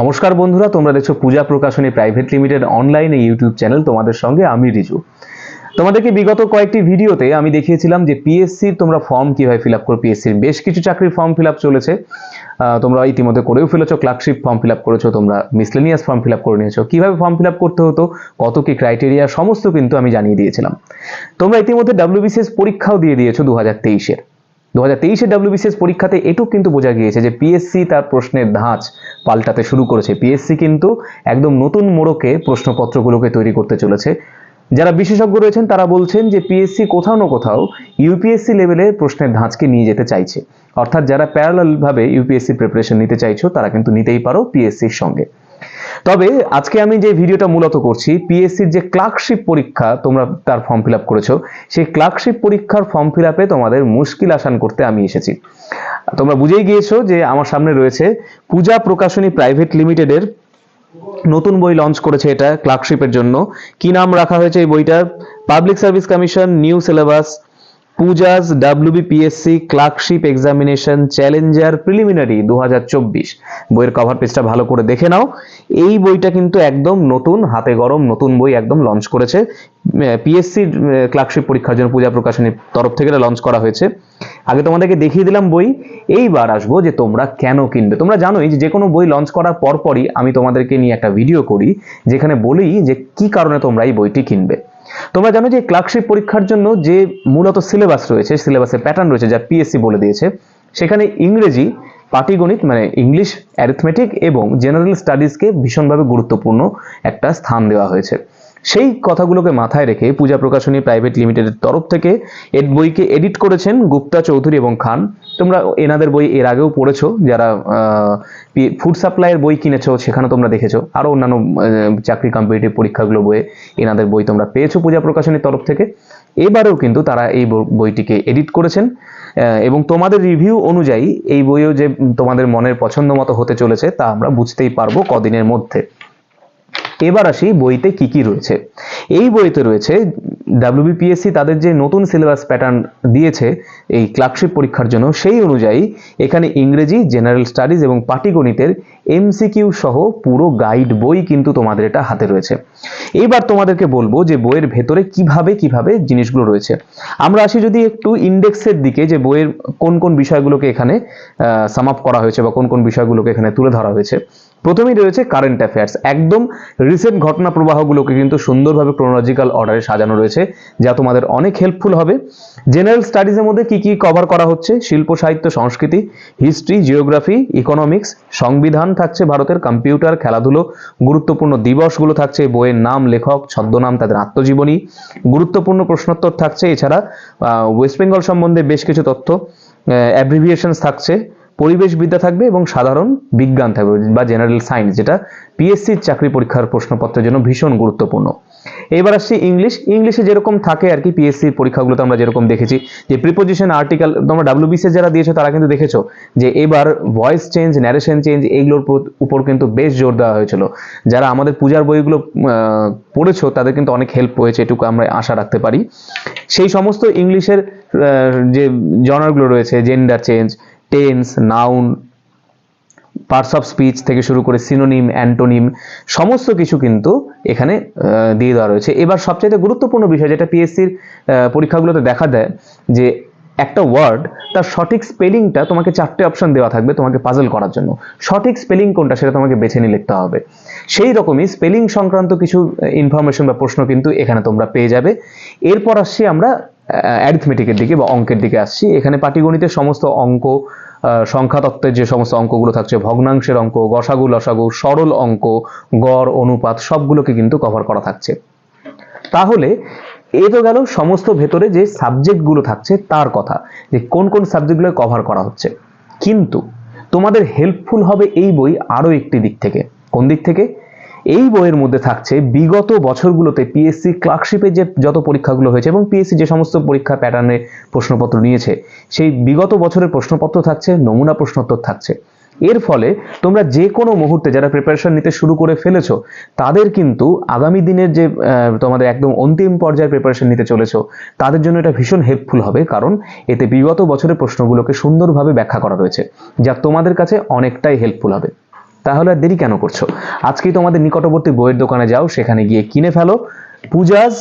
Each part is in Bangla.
নমস্কার বন্ধুরা, তোমরা দেখছ পূজা প্রকাশনী প্রাইভেট লিমিটেড অনলাইনে ইউটিউব চ্যানেল তোমাদের সঙ্গে আমি রিজু। তোমাদেরকে বিগত কয়েকটি ভিডিওতে আমি দেখিয়েছিলাম যে পিএসসির তোমরা ফর্ম কীভাবে ফিল আপ করো পিএসসির বেশ কিছু চাকরির ফর্ম ফিল আপ চলেছে। তোমরা ইতিমধ্যে করেও ফেলেছো ক্লার্কশিপ ফর্ম ফিল আপ করেছ, তোমরা মিসলেনিয়াস ফর্ম ফিল আপ করে নিয়েছো। কীভাবে ফর্ম ফিল আপ করতে হতো, কত কি ক্রাইটেরিয়া সমস্ত কিন্তু আমি জানিয়ে দিয়েছিলাম। তোমরা ইতিমধ্যে ডাব্লিউবিসিএস পরীক্ষাও দিয়ে দিয়েছ দু হাজার তেইশের দু হাজার তেইশের ডাব্লিউবিসিএস পরীক্ষাতে এটুকু কিন্তু বোঝা গিয়েছে যে পিএসসি তার প্রশ্নের ধাঁচ পাল্টাতে শুরু করেছে। পিএসসি কিন্তু একদম নতুন মোড়কে প্রশ্নপত্রগুলোকে তৈরি করতে চলেছে। যারা বিশেষজ্ঞ রয়েছেন, তারা বলছেন যে পিএসসি কোথাও না কোথাও ইউপিএসসি লেভেলে প্রশ্নের ধাঁচকে নিয়ে যেতে চাইছে। অর্থাৎ যারা প্যারালাল ভাবে ইউপিএসসি প্রিপারেশন নিতে চাইছো, তারা কিন্তু নিতেই পারো পিএসসির সঙ্গে। তবে আজকে আমি যে ভিডিওটা মূলত করছি পিএসসির যে ক্লার্কশিপ পরীক্ষা তোমরা তার ফর্ম ফিল আপ করেছ, সেই ক্লার্কশিপ পরীক্ষার ফর্ম ফিল আপে তোমাদের মুশকিল আসান করতে আমি এসেছি। তোমরা বুঝেই গিয়েছো যে আমার সামনে রয়েছে পূজা প্রকাশনী প্রাইভেট লিমিটেডের নতুন বই লঞ্চ করেছে এটা ক্লার্কশিপের জন্য। কি নাম রাখা হয়েছে এই বইটার? Public service commission new syllabus Puja's WBPSC clerkship examination challenger preliminary দু হাজার চব্বিশ। বইয়ের কভার পেজটা ভালো করে দেখে নাও। এই বইটা কিন্তু একদম নতুন, হাতে গরম, নতুন বই একদম লঞ্চ করেছে। পিএসসি ক্লার্কশিপ পরীক্ষার জন্য পূজা প্রকাশনীর তরফ থেকে লঞ্চ করা হয়েছে। আগে তোমাদেরকে দেখিয়ে দিলাম বই। এইবার আসব যে তোমরা কেন কিনবে। তোমরা জানোই যে কোনো বই লঞ্চ করার পরপরই আমি তোমাদেরকে নিয়ে একটা ভিডিও করি, যেখানে বলি যে কি কারণে তোমরা এই বইটি কিনবে। তোমরা জানো যে ক্লার্কশিপ পরীক্ষার জন্য যে মূলত সিলেবাস রয়েছে, সিলেবাসের প্যাটার্ন রয়েছে যা পিএসসি বলে দিয়েছে, সেখানে ইংরেজি, পাটিগণিত মানে ইংলিশ অ্যারিথমেটিক এবং জেনারেল স্টাডিজকে ভীষণভাবে গুরুত্বপূর্ণ একটা স্থান দেওয়া হয়েছে। সেই কথাগুলোকে মাথায় রেখে পূজা প্রকাশনী প্রাইভেট লিমিটেডের তরফ থেকে এর বইকে এডিট করেছেন গুপ্তা চৌধুরী এবং খান। তোমরা এনাদের বই এর আগেও পড়েছো, যারা ফুড সাপ্লাইয়ের বই কিনেছো সেখানে তোমরা দেখেছ। আরও অন্যান্য চাকরি কম্পিটিটিভ পরীক্ষাগুলো বইয়ে এনাদের বই তোমরা পেয়েছ পূজা প্রকাশনীর তরফ থেকে। এবারেও কিন্তু তারা এই বইটিকে এডিট করেছেন এবং তোমাদের রিভিউ অনুযায়ী এই বইও যে তোমাদের মনের পছন্দ মতো হতে চলেছে, তা আমরা বুঝতেই পারব কদিনের মধ্যে। এবার আসি বইতে কি কি রয়েছে। এই বইতে রয়েছে ডাব্লিউবিপিএসসি তাদের যে নতুন সিলেবাস প্যাটার্ন দিয়েছে এই ক্লার্কশিপ পরীক্ষার জন্য, সেই অনুযায়ী এখানে ইংরেজি জেনারেল স্টাডিজ এবং পাটিগণিতের এমসিকিউ সহ পুরো গাইড বই কিন্তু তোমাদের এটা হাতে রয়েছে। এইবার তোমাদেরকে বলব যে বইয়ের ভেতরে কীভাবে কীভাবে জিনিসগুলো রয়েছে। আমরা আসি যদি একটু ইন্ডেক্সের দিকে যে বইয়ের কোন কোন বিষয়গুলোকে এখানে সাম আপ করা হয়েছে বা কোন কোন বিষয়গুলোকে এখানে তুলে ধরা হয়েছে। প্রথমেই রয়েছে কারেন্ট অ্যাফেয়ার্স একদম রিসেন্ট ঘটনা প্রবাহগুলোকে কিন্তু সুন্দরভাবে ক্রোনোলজিক্যাল অর্ডারে সাজানো রয়েছে, যা তোমাদের অনেক হেল্পফুল হবে। জেনারেল স্টাডিজের মধ্যে কি কি কভার করা হচ্ছে? শিল্প, সাহিত্য, সংস্কৃতি হিস্ট্রি জিওগ্রাফি ইকোনমিক্স সংবিধান থাকছে ভারতের কম্পিউটার খেলাধুলো, গুরুত্বপূর্ণ দিবসগুলো থাকছে, বইয়ের নাম, লেখক, ছদ্মনাম, তাদের আত্মজীবনী, গুরুত্বপূর্ণ প্রশ্নোত্তর থাকছে, এছাড়া ওয়েস্ট বেঙ্গল সম্বন্ধে বেশ কিছু তথ্য অ্যাব্রিভিয়েশনস থাকছে। পরিবেশবিদ্যা থাকবে এবং সাধারণ বিজ্ঞান থাকবে বা জেনারেল সায়েন্স যেটা পিএসসির চাকরি পরীক্ষার প্রশ্নপত্রের জন্য ভীষণ গুরুত্বপূর্ণ। এবার আসছি ইংলিশ ইংলিশে যেরকম থাকে আর কি পিএসসির পরীক্ষাগুলোতে আমরা যেরকম দেখেছি, যে প্রিপোজিশন আর্টিকেল তোমরা ডাব্লিউবিসি যারা দিয়েছ তারা কিন্তু দেখেছ, যে এবার ভয়েস চেঞ্জ ন্যারেশন চেঞ্জ এইগুলোর উপর- কিন্তু বেশ জোর দেওয়া হয়েছিল। যারা আমাদের পূজার বইগুলো পড়েছো তাদের কিন্তু অনেক হেল্প হয়েছে, এটুকু আমরা আশা রাখতে পারি। সেই সমস্ত ইংলিশের যে জনারগুলো রয়েছে gender change tense noun parts of speech থেকে শুরু করে সিনোনিম অ্যান্টোনিম সমস্ত কিছু কিন্তু এখানে দিয়ে দেওয়া রয়েছে। এবার সবচাইতে গুরুত্বপূর্ণ বিষয় যেটা পিএসসির পরীক্ষাগুলোতে দেখা দেয়, যে একটা ওয়ার্ড তার সঠিক স্পেলিংটা তোমাকে চারটে অপশন দেওয়া থাকবে তোমাকে পাজল করার জন্য। সঠিক স্পেলিং কোনটা সেটা তোমাকে বেছে নিয়ে লিখতে হবে। সেই রকমই স্পেলিং সংক্রান্ত কিছু ইনফরমেশন বা প্রশ্ন কিন্তু এখানে তোমরা পেয়ে যাবে। এরপর আসছি আমরা অ্যারিথমেটিকের দিকে বা অঙ্কের দিকে আসছি। এখানে পাটিগণিতের সমস্ত অঙ্ক সংখ্যাতত্ত্বের যে সমস্ত অঙ্কগুলো থাকছে, ভগ্নাংশের অঙ্ক, গসাগু, লসাগু, সরল অঙ্ক, গড়, অনুপাত, সবগুলোকে কিন্তু কভার করা থাকছে। তাহলে এ তো গেল সমস্ত ভেতরে যে সাবজেক্টগুলো থাকছে তার কথা, যে কোন কোন সাবজেক্টগুলো কভার করা হচ্ছে। কিন্তু তোমাদের হেল্পফুল হবে এই বই আরও একটি দিক থেকে। কোন দিক থেকে? এই বইয়ের মধ্যে থাকছে বিগত বছরগুলোতে পিএসসি ক্লার্কশিপে যে যত পরীক্ষাগুলো হয়েছে এবং পিএসসি যে সমস্ত পরীক্ষা প্যাটার্নে প্রশ্নপত্র নিয়েছে, সেই বিগত বছরের প্রশ্নপত্র থাকছে, নমুনা প্রশ্নোত্তর থাকছে। এর ফলে তোমরা যে কোনো মুহূর্তে যারা প্রিপারেশন নিতে শুরু করে ফেলেছো, তাদের কিন্তু আগামী দিনের যে তোমাদের একদম অন্তিম পর্যায়ে প্রিপারেশন নিতে চলেছো, তাদের জন্য এটা ভীষণ হেল্পফুল হবে, কারণ এতে বিগত বছরের প্রশ্নগুলোকে সুন্দরভাবে ব্যাখ্যা করা রয়েছে, যা তোমাদের কাছে অনেকটাই হেল্পফুল হবে। তাহলে আর দেরি কেন করছ? আজকেই তোমাদের নিকটবর্তী বইয়ের দোকানে যাও, সেখানে গিয়ে কিনে ফেলো। Puja's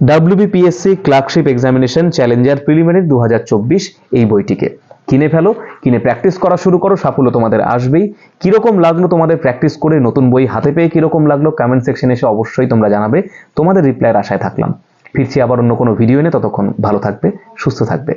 WBPSC clerkship examination challenger preliminary দু হাজার চব্বিশ এই বইটিকে। কিনে ফেলো, কিনে প্র্যাকটিস করা শুরু করো, সাফল্য তোমাদের আসবেই। কীরকম লাগল তোমাদের প্র্যাকটিস করে, নতুন বই হাতে পেয়ে কীরকম লাগল কমেন্ট সেকশনে এসে অবশ্যই তোমরা জানাবে। তোমাদের রিপ্লাইয়ের আশায় থাকলাম। ফিরছি আবার অন্য কোনো ভিডিও এনে ততক্ষণ ভালো থাকবে, সুস্থ থাকবে।